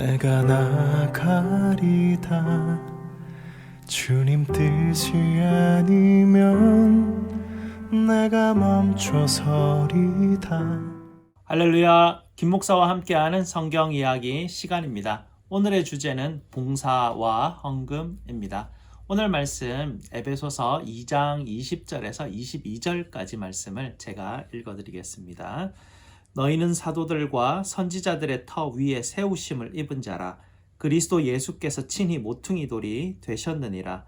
내가 나가리다 주님 뜻이 아니면 내가 멈춰서리다 할렐루야. 김 목사와 함께하는 성경 이야기 시간입니다. 오늘의 주제는 봉사와 헌금입니다. 오늘 말씀 에베소서 2장 20절에서 22절까지 말씀을 제가 읽어 드리겠습니다. 너희는 사도들과 선지자들의 터 위에 세우심을 입은 자라 그리스도 예수께서 친히 모퉁이 돌이 되셨느니라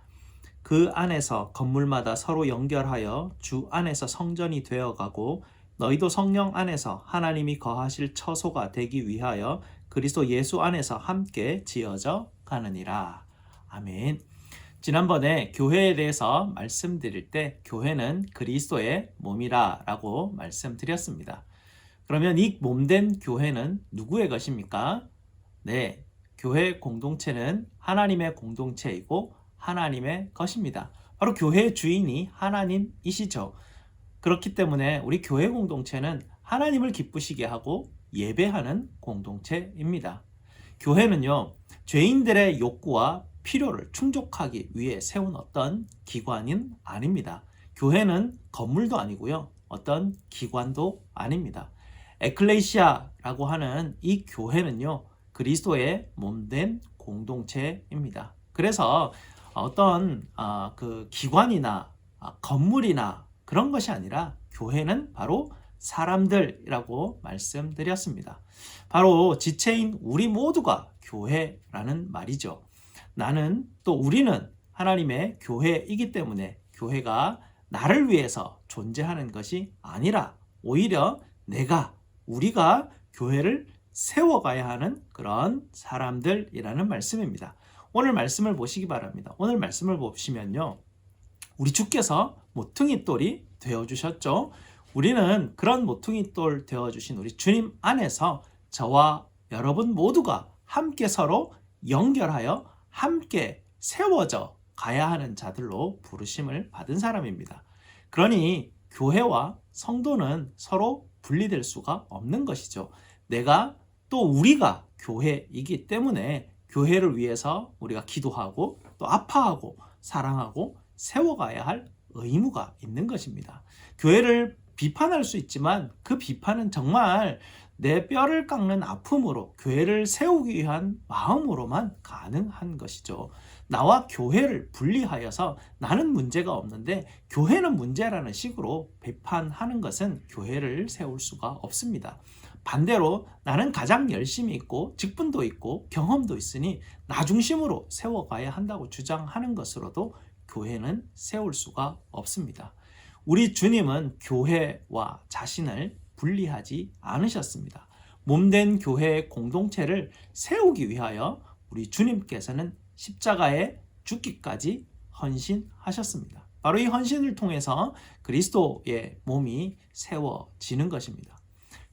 그 안에서 건물마다 서로 연결하여 주 안에서 성전이 되어가고 너희도 성령 안에서 하나님이 거하실 처소가 되기 위하여 그리스도 예수 안에서 함께 지어져 가느니라. 아멘. 지난번에 교회에 대해서 말씀드릴 때 교회는 그리스도의 몸이라라고 말씀드렸습니다. 그러면 이 몸된 교회는 누구의 것입니까? 네. 교회 공동체는 하나님의 공동체이고 하나님의 것입니다. 바로 교회의 주인이 하나님이시죠. 그렇기 때문에 우리 교회 공동체는 하나님을 기쁘시게 하고 예배하는 공동체입니다. 교회는요, 죄인들의 욕구와 필요를 충족하기 위해 세운 어떤 기관은 아닙니다. 교회는 건물도 아니고요, 어떤 기관도 아닙니다. 에클레시아라고 하는 이 교회는요, 그리스도의 몸된 공동체입니다. 그래서 어떤 어, 그 기관이나 어, 건물이나 그런 것이 아니라 교회는 바로 사람들이라고 말씀드렸습니다. 바로 지체인 우리 모두가 교회라는 말이죠. 나는 또 우리는 하나님의 교회이기 때문에 교회가 나를 위해서 존재하는 것이 아니라 오히려 내가 우리가 교회를 세워가야 하는 그런 사람들이라는 말씀입니다. 오늘 말씀을 보시기 바랍니다. 오늘 말씀을 보시면요. 우리 주께서 모퉁이 돌이 되어 주셨죠. 우리는 그런 모퉁이 돌 되어 주신 우리 주님 안에서 저와 여러분 모두가 함께 서로 연결하여 함께 세워져 가야 하는 자들로 부르심을 받은 사람입니다. 그러니 교회와 성도는 서로 분리될 수가 없는 것이죠. 내가 또 우리가 교회이기 때문에 교회를 위해서 우리가 기도하고 또 아파하고 사랑하고 세워가야 할 의무가 있는 것입니다. 교회를 비판할 수 있지만 그 비판은 정말 내 뼈를 깎는 아픔으로 교회를 세우기 위한 마음으로만 가능한 것이죠. 나와 교회를 분리하여서 나는 문제가 없는데 교회는 문제라는 식으로 비판하는 것은 교회를 세울 수가 없습니다. 반대로 나는 가장 열심히 있고 직분도 있고 경험도 있으니 나 중심으로 세워가야 한다고 주장하는 것으로도 교회는 세울 수가 없습니다. 우리 주님은 교회와 자신을 분리하지 않으셨습니다. 몸된 교회의 공동체를 세우기 위하여 우리 주님께서는 십자가에 죽기까지 헌신하셨습니다. 바로 이 헌신을 통해서 그리스도의 몸이 세워지는 것입니다.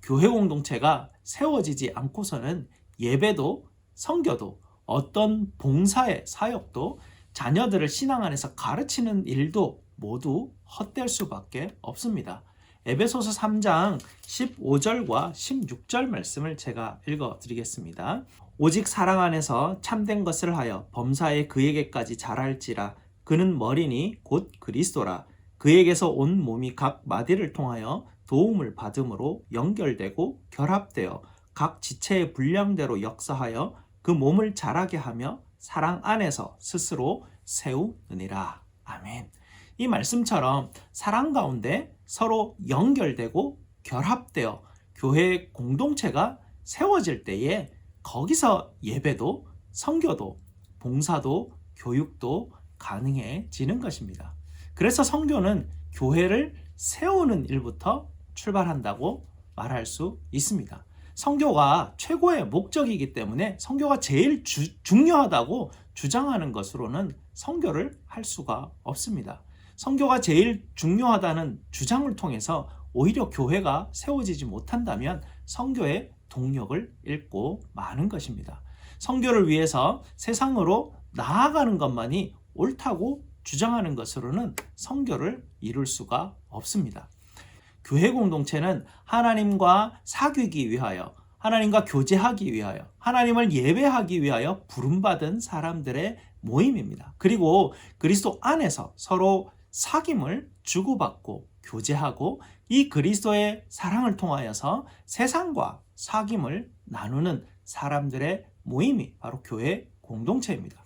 교회 공동체가 세워지지 않고서는 예배도 성교도 어떤 봉사의 사역도 자녀들을 신앙 안에서 가르치는 일도 모두 헛될 수밖에 없습니다. 에베소서 3장 15절과 16절 말씀을 제가 읽어 드리겠습니다. 오직 사랑 안에서 참된 것을 하여 범사에 그에게까지 자랄지라 그는 머리니 곧 그리스도라 그에게서 온 몸이 각 마디를 통하여 도움을 받음으로 연결되고 결합되어 각 지체의 분량대로 역사하여 그 몸을 자라게 하며 사랑 안에서 스스로 세우느니라. 아멘. 이 말씀처럼 사랑 가운데 서로 연결되고 결합되어 교회 공동체가 세워질 때에 거기서 예배도 성교도 봉사도 교육도 가능해지는 것입니다. 그래서 성교는 교회를 세우는 일부터 출발한다고 말할 수 있습니다. 성교가 최고의 목적이기 때문에 성교가 제일 주, 중요하다고 주장하는 것으로는 성교를 할 수가 없습니다. 성교가 제일 중요하다는 주장을 통해서 오히려 교회가 세워지지 못한다면 성교의 동력을 잃고 마는 것입니다. 성교를 위해서 세상으로 나아가는 것만이 옳다고 주장하는 것으로는 성교를 이룰 수가 없습니다. 교회 공동체는 하나님과 사귀기 위하여 하나님과 교제하기 위하여, 하나님을 예배하기 위하여 부름받은 사람들의 모임입니다. 그리고 그리스도 안에서 서로 사귐을 주고받고 교제하고 이 그리스도의 사랑을 통하여서 세상과 사귐을 나누는 사람들의 모임이 바로 교회 공동체입니다.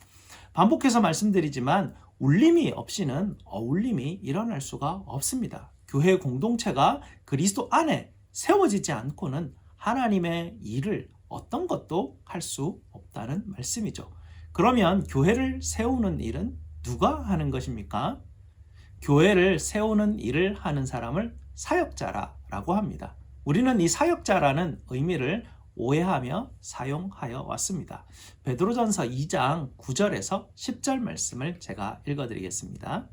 반복해서 말씀드리지만 울림이 없이는 어울림이 일어날 수가 없습니다. 교회 공동체가 그리스도 안에 세워지지 않고는 하나님의 일을 어떤 것도 할 수 없다는 말씀이죠. 그러면 교회를 세우는 일은 누가 하는 것입니까? 교회를 세우는 일을 하는 사람을 사역자라고 합니다. 우리는 이 사역자라는 의미를 오해하며 사용하여 왔습니다. 베드로전서 2장 9절에서 10절 말씀을 제가 읽어 드리겠습니다.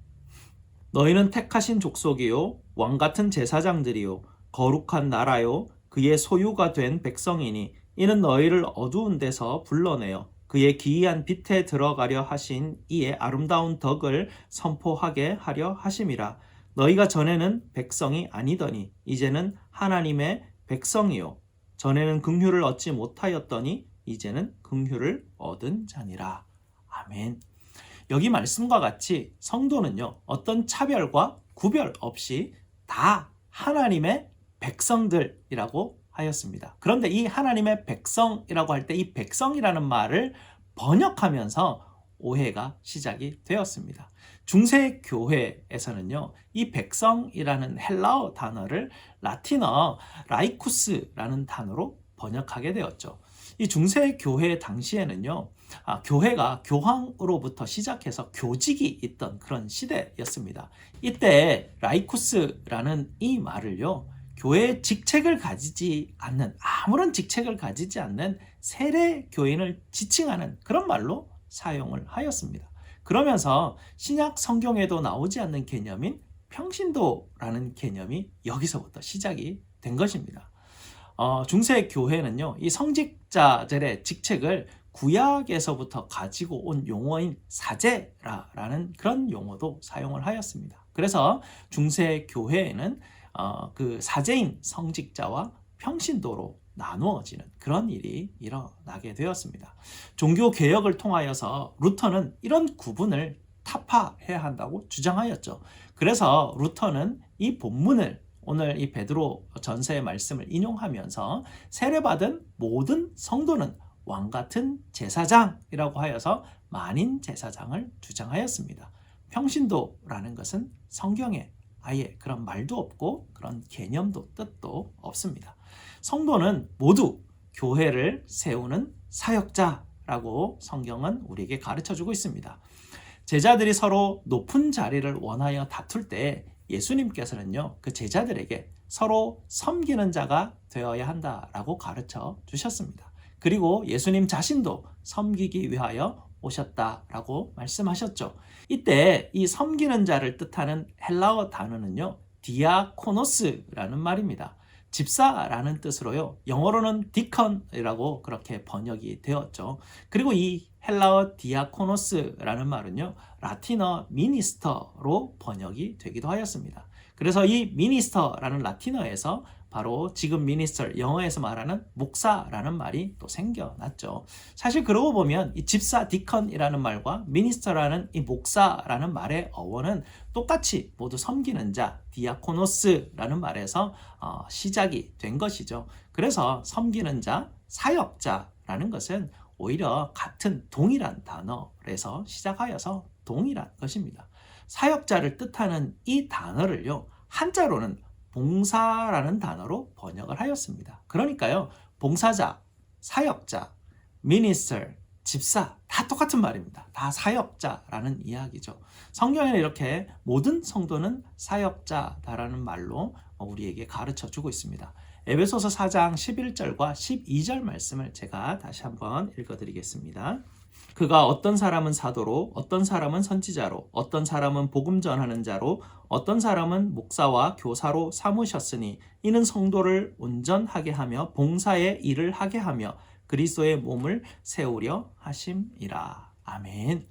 너희는 택하신 족속이요 왕 같은 제사장들이요 거룩한 나라요 그의 소유가 된 백성이니 이는 너희를 어두운 데서 불러내어 그의 기이한 빛에 들어가려 하신 이의 아름다운 덕을 선포하게 하려 하심이라. 너희가 전에는 백성이 아니더니 이제는 하나님의 백성이요. 전에는 긍휼을 얻지 못하였더니 이제는 긍휼을 얻은 자니라. 아멘. 여기 말씀과 같이 성도는요 어떤 차별과 구별 없이 다 하나님의 백성들이라고 하였습니다. 그런데 이 하나님의 백성이라고 할 때 이 백성이라는 말을 번역하면서 오해가 시작이 되었습니다. 중세 교회에서는요, 이 백성이라는 헬라어 단어를 라틴어 라이쿠스라는 단어로 번역하게 되었죠. 이 중세 교회 당시에는요, 아, 교회가 교황으로부터 시작해서 교직이 있던 그런 시대였습니다. 이때 라이쿠스라는 이 말을요, 교회의 직책을 가지지 않는 아무런 직책을 가지지 않는 세례 교인을 지칭하는 그런 말로 사용을 하였습니다. 그러면서 신약 성경에도 나오지 않는 개념인 평신도라는 개념이 여기서부터 시작이 된 것입니다. 어, 중세 교회는요, 이 성직자들의 직책을 구약에서부터 가지고 온 용어인 사제라는 그런 용어도 사용을 하였습니다. 그래서 중세 교회에는 어, 그 사제인 성직자와 평신도로 나누어지는 그런 일이 일어나게 되었습니다. 종교 개혁을 통하여서 루터는 이런 구분을 타파해야 한다고 주장하였죠. 그래서 루터는 이 본문을 오늘 이 베드로 전서의 말씀을 인용하면서 세례받은 모든 성도는 왕 같은 제사장이라고 하여서 만인 제사장을 주장하였습니다. 평신도라는 것은 성경에 아예 그런 말도 없고 그런 개념도 뜻도 없습니다. 성도는 모두 교회를 세우는 사역자라고 성경은 우리에게 가르쳐 주고 있습니다. 제자들이 서로 높은 자리를 원하여 다툴 때 예수님께서는요, 그 제자들에게 서로 섬기는 자가 되어야 한다라고 가르쳐 주셨습니다. 그리고 예수님 자신도 섬기기 위하여 오셨다라고 말씀하셨죠. 이때 이 섬기는 자를 뜻하는 헬라어 단어는요, 디아코노스라는 말입니다. 집사라는 뜻으로요. 영어로는 디컨이라고 그렇게 번역이 되었죠. 그리고 이 헬라어 디아코노스라는 말은요. 라틴어 미니스터로 번역이 되기도 하였습니다. 그래서 이 미니스터라는 라틴어에서 바로 지금 미니스터 영어에서 말하는 목사라는 말이 또 생겨났죠. 사실 그러고 보면 이 집사 디컨이라는 말과 미니스터라는 이 목사라는 말의 어원은 똑같이 모두 섬기는 자 디아코노스라는 말에서 어, 시작이 된 것이죠. 그래서 섬기는 자 사역자라는 것은 오히려 같은 동일한 단어에서 시작하여서 동일한 것입니다. 사역자를 뜻하는 이 단어를요 한자로는 봉사라는 단어로 번역을 하였습니다. 그러니까요, 봉사자, 사역자, 미니스터, 집사 다 똑같은 말입니다. 다 사역자라는 이야기죠. 성경에는 이렇게 모든 성도는 사역자다라는 말로 우리에게 가르쳐 주고 있습니다. 에베소서 4장 11절과 12절 말씀을 제가 다시 한번 읽어 드리겠습니다. 그가 어떤 사람은 사도로, 어떤 사람은 선지자로, 어떤 사람은 복음 전하는 자로, 어떤 사람은 목사와 교사로 삼으셨으니 이는 성도를 온전하게 하며 봉사의 일을 하게 하며 그리스도의 몸을 세우려 하심이라. 아멘.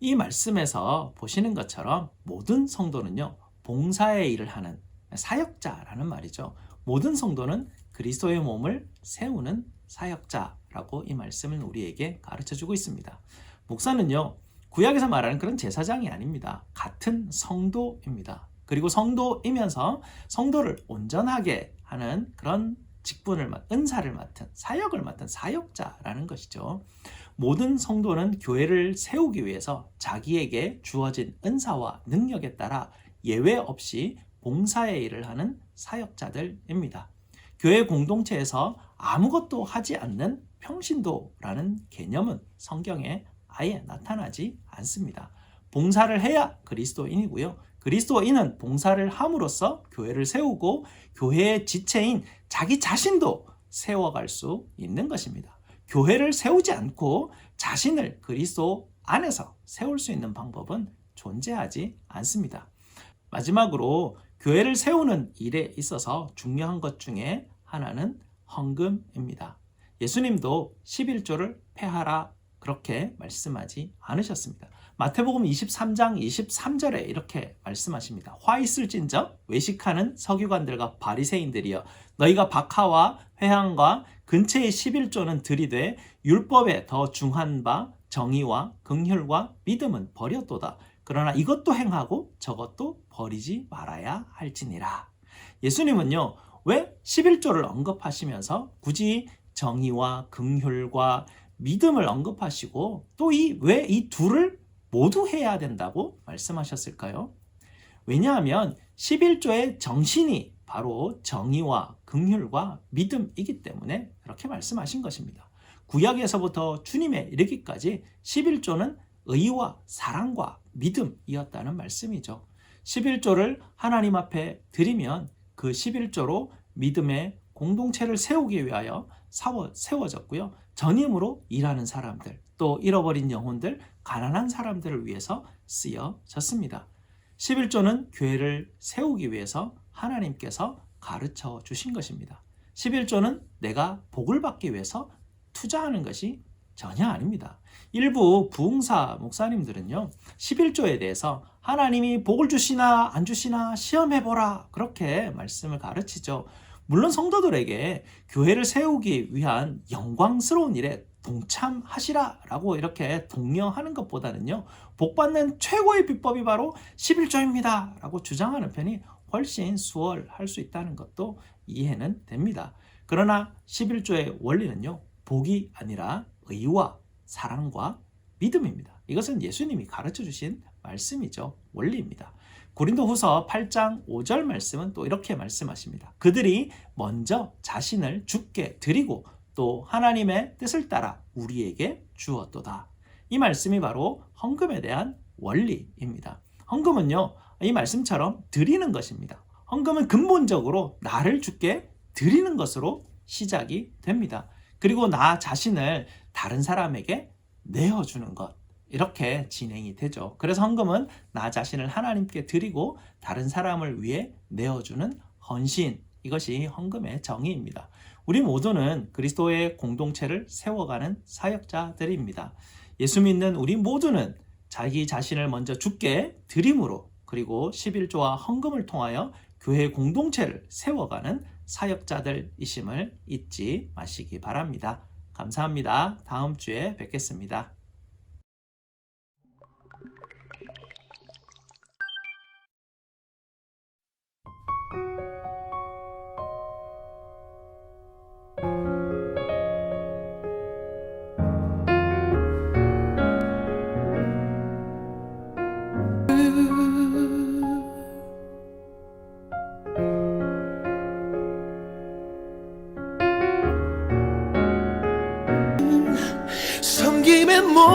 이 말씀에서 보시는 것처럼 모든 성도는요, 봉사의 일을 하는 사역자라는 말이죠. 모든 성도는 그리스도의 몸을 세우는 사역자 라고 이 말씀을 우리에게 가르쳐 주고 있습니다. 목사는요, 구약에서 말하는 그런 제사장이 아닙니다. 같은 성도입니다. 그리고 성도이면서 성도를 온전하게 하는 그런 직분을 맡, 은사를 맡은 사역을 맡은 사역자라는 것이죠. 모든 성도는 교회를 세우기 위해서 자기에게 주어진 은사와 능력에 따라 예외 없이 봉사의 일을 하는 사역자들입니다. 교회 공동체에서 아무것도 하지 않는 평신도라는 개념은 성경에 아예 나타나지 않습니다. 봉사를 해야 그리스도인이고요. 그리스도인은 봉사를 함으로써 교회를 세우고 교회의 지체인 자기 자신도 세워갈 수 있는 것입니다. 교회를 세우지 않고 자신을 그리스도 안에서 세울 수 있는 방법은 존재하지 않습니다. 마지막으로 교회를 세우는 일에 있어서 중요한 것 중에 하나는 헌금입니다. 예수님도 11조를 폐하라 그렇게 말씀하지 않으셨습니다. 마태복음 23장 23절에 이렇게 말씀하십니다. 화 있을진저 외식하는 서기관들과 바리새인들이여 너희가 박하와 회향과 근처의 11조는 들이되 율법에 더 중한 바 정의와 긍휼과 믿음은 버렸도다. 그러나 이것도 행하고 저것도 버리지 말아야 할지니라. 예수님은요. 왜 11조를 언급하시면서 굳이 정의와 긍휼과 믿음을 언급하시고 또 이왜이 둘을 모두 해야 된다고 말씀하셨을까요? 왜냐하면 11조의 정신이 바로 정의와 긍휼과 믿음이기 때문에 그렇게 말씀하신 것입니다. 구약에서부터 주님에 이르기까지 11조는 의와 사랑과 믿음이었다는 말씀이죠. 11조를 하나님 앞에 드리면 그 11조로 믿음의 공동체를 세우기 위하여 세워졌고요. 전임으로 일하는 사람들, 또 잃어버린 영혼들, 가난한 사람들을 위해서 쓰여졌습니다. 11조는 교회를 세우기 위해서 하나님께서 가르쳐 주신 것입니다. 11조는 내가 복을 받기 위해서 투자하는 것이 전혀 아닙니다. 일부 부흥사 목사님들은요, 11조에 대해서 하나님이 복을 주시나 안 주시나 시험해보라. 그렇게 말씀을 가르치죠. 물론 성도들에게 교회를 세우기 위한 영광스러운 일에 동참하시라라고 이렇게 독려하는 것보다는요, 복 받는 최고의 비법이 바로 11조입니다. 라고 주장하는 편이 훨씬 수월할 수 있다는 것도 이해는 됩니다. 그러나 11조의 원리는요, 복이 아니라 의와 사랑과 믿음입니다. 이것은 예수님이 가르쳐 주신 말씀이죠. 원리입니다. 고린도 후서 8장 5절 말씀은 또 이렇게 말씀하십니다. 그들이 먼저 자신을 죽게 드리고 또 하나님의 뜻을 따라 우리에게 주었도다. 이 말씀이 바로 헌금에 대한 원리입니다. 헌금은요, 이 말씀처럼 드리는 것입니다. 헌금은 근본적으로 나를 죽게 드리는 것으로 시작이 됩니다. 그리고 나 자신을 다른 사람에게 내어주는 것. 이렇게 진행이 되죠. 그래서 헌금은 나 자신을 하나님께 드리고 다른 사람을 위해 내어주는 헌신. 이것이 헌금의 정의입니다. 우리 모두는 그리스도의 공동체를 세워가는 사역자들입니다. 예수 믿는 우리 모두는 자기 자신을 먼저 죽게 드림으로 그리고 11조와 헌금을 통하여 교회 공동체를 세워가는 사역자들이심을 잊지 마시기 바랍니다. 감사합니다. 다음 주에 뵙겠습니다.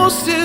섬김의 모습이